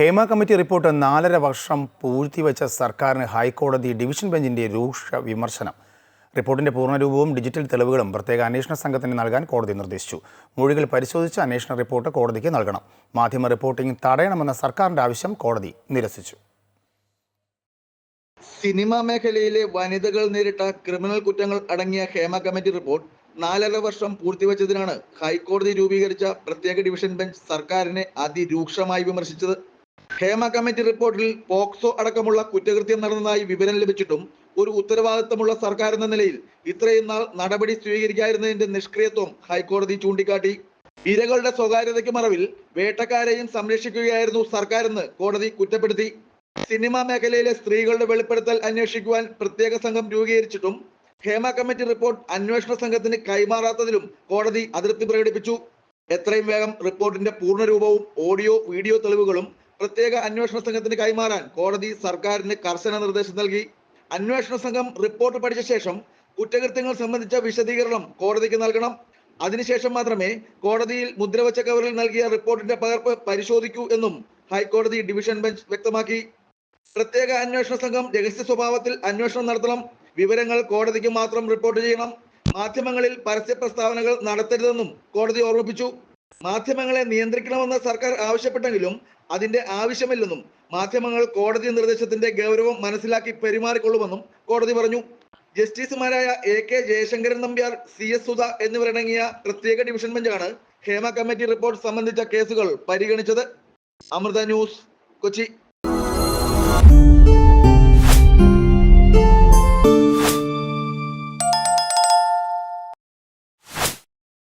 Hema committee report നാലര വർഷം പൂഴ്ത്തിവെച്ച സർക്കാരിന് ഹൈക്കോടതി ഡിവിഷൻ ബെഞ്ചിന്റെ രൂക്ഷ വിമർശനം. റിപ്പോർട്ടിന്റെ പൂർണരൂപവും ഡിജിറ്റൽ തെളിവുകളും പ്രത്യേക അന്വേഷണ സംഘത്തിന് നൽകാൻ കോടതി നിർദ്ദേശിച്ചു. മൊഴികൾ പരിശോധിച്ച് അന്വേഷണ റിപ്പോർട്ട് കോടതിക്ക് നൽകണം. മാധ്യമ റിപ്പോർട്ടിംഗ് തടയണമെന്ന സർക്കാരിന്റെ ആവശ്യം കോടതി നിരസിച്ചു. സിനിമാ മേഖലയിലെ വനിതകൾ നേരിട്ട ക്രിമിനൽ കുറ്റങ്ങൾ അടങ്ങിയ ഹേമ കമ്മിറ്റി റിപ്പോർട്ട് നാലര വർഷം പൂർത്തിവെച്ചതിനാണ് ഹൈക്കോടതി രൂപീകരിച്ച പ്രത്യേക ഡിവിഷൻ ബെഞ്ച് സർക്കാരിനെ അതിരൂക്ഷമായി വിമർശിച്ചത്. ഹേമ കമ്മിറ്റി റിപ്പോർട്ടിൽ പോക്സോ അടക്കമുള്ള കുറ്റകൃത്യം നടന്നതായി വിവരം ലഭിച്ചിട്ടും ഒരു ഉത്തരവാദിത്തമുള്ള സർക്കാർ എന്ന നിലയിൽ ഇത്രയും നാൾ നടപടി സ്വീകരിക്കാതിരുന്നതിന്റെ നിഷ്ക്രിയത്വം ഹൈക്കോടതി ചൂണ്ടിക്കാട്ടി. ഇരകളുടെ സ്വകാര്യതയ്ക്ക് മറവിൽ വേട്ടക്കാരെയും സംരക്ഷിക്കുകയായിരുന്നു സർക്കാരെന്ന് കോടതി കുറ്റപ്പെടുത്തി. സിനിമാ മേഖലയിലെ സ്ത്രീകളുടെ വെളിപ്പെടുത്തൽ അന്വേഷിക്കുവാൻ പ്രത്യേക സംഘം രൂപീകരിച്ചിട്ടും ഹേമ കമ്മിറ്റി റിപ്പോർട്ട് അന്വേഷണ സംഘത്തിന് കൈമാറാത്തതിലും കോടതി അതൃപ്തി പ്രകടിപ്പിച്ചു. എത്രയും വേഗം റിപ്പോർട്ടിന്റെ പൂർണരൂപവും ഓഡിയോ വീഡിയോ തെളിവുകളും പ്രത്യേക അന്വേഷണ സംഘത്തിന് കൈമാറാൻ കോടതി സർക്കാരിന് കർശന നിർദ്ദേശം നൽകി. അന്വേഷണ സംഘം റിപ്പോർട്ട് പഠിച്ച ശേഷം കുറ്റകൃത്യങ്ങൾ സംബന്ധിച്ച വിശദീകരണം കോടതിക്ക് നൽകണം. അതിനുശേഷം മാത്രമേ കോടതിയിൽ മുദ്രവച്ച കവറിൽ നൽകിയ റിപ്പോർട്ടിന്റെ പകർപ്പ് പരിശോധിക്കൂ എന്നും ഹൈക്കോടതി ഡിവിഷൻ ബെഞ്ച് വ്യക്തമാക്കി. പ്രത്യേക അന്വേഷണ സംഘം രഹസ്യ സ്വഭാവത്തിൽ അന്വേഷണം നടത്തണം. വിവരങ്ങൾ കോടതിക്ക് മാത്രം റിപ്പോർട്ട് ചെയ്യണം. മാധ്യമങ്ങളിൽ പരസ്യ പ്രസ്താവനകൾ നടത്തരുതെന്നും കോടതി ഓർമ്മിപ്പിച്ചു. മാധ്യമങ്ങളെ നിയന്ത്രിക്കണമെന്ന് സർക്കാർ ആവശ്യപ്പെട്ടെങ്കിലും അതിന്റെ ആവശ്യമില്ലെന്നും മാധ്യമങ്ങൾ കോടതി നിർദ്ദേശത്തിന്റെ ഗൗരവം മനസ്സിലാക്കി പെരുമാറിക്കൊള്ളുമെന്നും കോടതി പറഞ്ഞു. ജസ്റ്റിസുമാരായ A K Jayasankaran Nambiar C S Sudha എന്നിവരടങ്ങിയ പ്രത്യേക ഡിവിഷൻ ബെഞ്ചാണ് ഹേമ കമ്മിറ്റി റിപ്പോർട്ട് സംബന്ധിച്ച കേസുകൾ പരിഗണിച്ചത്. അമൃത ന്യൂസ് കൊച്ചി.